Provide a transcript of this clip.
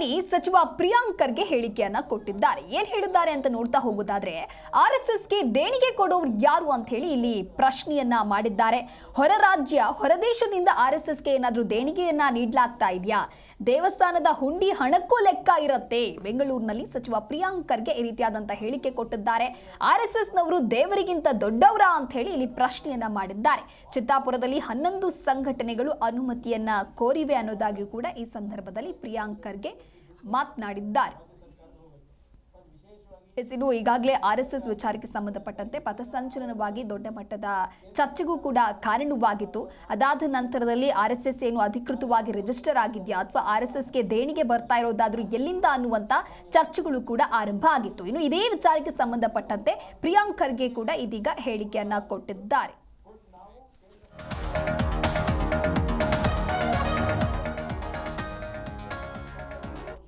ಬೆಂಗಳೂರಿನಲ್ಲಿ ಸಚಿವ ಪ್ರಿಯಾಂಕ್ ಖರ್ಗೆ ಹೇಳಿಕೆಯನ್ನ ಕೊಟ್ಟಿದ್ದಾರೆ. ಏನ್ ಹೇಳಿದ್ದಾರೆ ಅಂತ ನೋಡ್ತಾ ಹೋಗೋದಾದ್ರೆ, ಆರ್ ಎಸ್ ಎಸ್ಗೆ ದೇಣಿಗೆ ಕೊಡೋರು ಯಾರು ಅಂತ ಹೇಳಿ ಇಲ್ಲಿ ಪ್ರಶ್ನೆಯನ್ನ ಮಾಡಿದ್ದಾರೆ. ಹೊರ ರಾಜ್ಯ ಹೊರದೇಶದಿಂದ ಆರ್ ಎಸ್ ಎಸ್ಗೆ ಏನಾದ್ರೂ ದೇಣಿಗೆಯನ್ನ ನೀಡಲಾಗ್ತಾ ಇದೆಯಾ? ದೇವಸ್ಥಾನದ ಹುಂಡಿ ಹಣಕ್ಕೂ ಲೆಕ್ಕ ಇರುತ್ತೆ. ಬೆಂಗಳೂರಿನಲ್ಲಿ ಸಚಿವ ಪ್ರಿಯಾಂಕ್ ಖರ್ಗೆ ಈ ರೀತಿಯಾದಂತಹ ಹೇಳಿಕೆ ಕೊಟ್ಟಿದ್ದಾರೆ. ಆರ್ ಎಸ್ ಎಸ್ ನವರು ದೇವರಿಗಿಂತ ದೊಡ್ಡವರ ಅಂತ ಹೇಳಿ ಇಲ್ಲಿ ಪ್ರಶ್ನೆಯನ್ನ ಮಾಡಿದ್ದಾರೆ. ಚಿತ್ತಾಪುರದಲ್ಲಿ ಹನ್ನೊಂದು ಸಂಘಟನೆಗಳು ಅನುಮತಿಯನ್ನ ಕೋರಿವೆ ಅನ್ನೋದಾಗಿಯೂ ಕೂಡ ಈ ಸಂದರ್ಭದಲ್ಲಿ ಪ್ರಿಯಾಂಕ್ ಖರ್ಗೆ ಮಾತನಾಡಿದ್ದಾರೆ. ಇನ್ನು ಈಗಾಗಲೇ ಆರ್ ಎಸ್ ಎಸ್ ವಿಚಾರಕ್ಕೆ ಸಂಬಂಧಪಟ್ಟಂತೆ ಪಥಸಂಚಲನವಾಗಿ ದೊಡ್ಡ ಮಟ್ಟದ ಚರ್ಚೆಗೂ ಕೂಡ ಕಾರಣವಾಗಿತ್ತು. ಅದಾದ ನಂತರದಲ್ಲಿ ಆರ್ ಎಸ್ ಎಸ್ ಏನು ಅಧಿಕೃತವಾಗಿ ರಿಜಿಸ್ಟರ್ ಆಗಿದೆಯಾ ಅಥವಾ ಆರ್ ಎಸ್ ಎಸ್ಗೆ ದೇಣಿಗೆ ಬರ್ತಾ ಇರೋದಾದ್ರೂ ಎಲ್ಲಿಂದ ಅನ್ನುವಂಥ ಚರ್ಚೆಗಳು ಕೂಡ ಆರಂಭ ಆಗಿತ್ತು. ಇನ್ನು ಇದೇ ವಿಚಾರಕ್ಕೆ ಸಂಬಂಧಪಟ್ಟಂತೆ ಪ್ರಿಯಾಂಕ್ ಖರ್ಗೆ ಕೂಡ ಇದೀಗ ಹೇಳಿಕೆಯನ್ನ ಕೊಟ್ಟಿದ್ದಾರೆ.